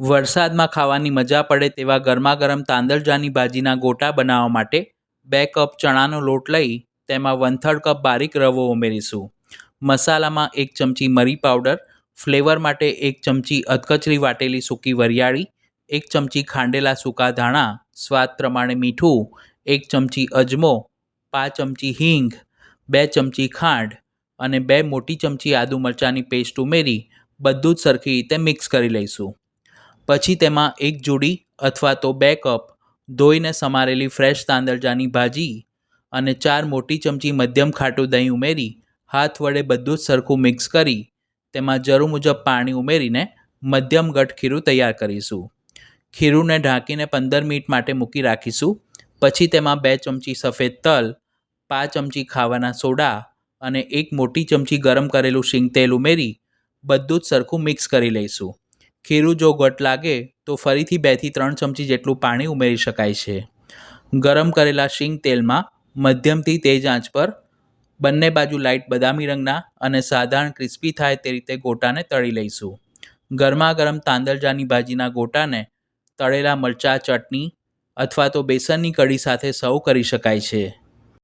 વરસાદમાં ખાવાની મજા પડે તેવા ગરમા ગરમ તાંદલજાની ભાજીના ગોટા બનાવવા માટે બે કપ ચણાનો લોટ લઈ તેમાં વન થર્ડ કપ બારીક રવો ઉમેરીશું. મસાલામાં એક ચમચી મરી પાવડર, ફ્લેવર માટે એક ચમચી અધકચરી વાટેલી સૂકી વરિયાળી, એક ચમચી ખાંડેલા સૂકા ધાણા, સ્વાદ પ્રમાણે મીઠું, એક ચમચી અજમો, પાંચ ચમચી હિંગ, બે ચમચી ખાંડ અને બે મોટી ચમચી આદુ મરચાંની પેસ્ટ ઉમેરી બધું જ સરખી રીતે મિક્સ કરી લઈશું. પછી તેમાં એક જોડી અથવા તો બે કપ ધોઈને સમારેલી ફ્રેશ તાંદળજાની ભાજી અને ચાર મોટી ચમચી મધ્યમ ખાટું દહીં ઉમેરી, હાથ વડે બધું જ સરખું મિક્સ કરી, તેમાં જરૂર મુજબ પાણી ઉમેરીને મધ્યમ ગટ ખીરું તૈયાર કરીશું. ખીરુંને ઢાંકીને પંદર મિનિટ માટે મૂકી રાખીશું. પછી તેમાં બે ચમચી સફેદ તલ, પાંચ ચમચી ખાવાના સોડા અને એક મોટી ચમચી ગરમ કરેલું શીંગ તેલ ઉમેરી, બધું જ સરખું મિક્સ કરી લઈશું. ખીરું જો ઘટ લાગે, તો ફરીથી બેથી ત્રણ ચમચી જેટલું પાણી ઉમેરી શકાય છે. ગરમ કરેલા શીંગ તેલમાં મધ્યમથી તેજ આંચ પર બંને બાજુ લાઇટ બદામી રંગના અને સાધારણ ક્રિસ્પી થાય તે રીતે ગોટાને તળી લઈશું. ગરમા ગરમ તાંદલજાની ભાજીના ગોટાને તળેલા મરચાં, ચટણી અથવા તો બેસનની કઢી સાથે સર્વ કરી શકાય છે.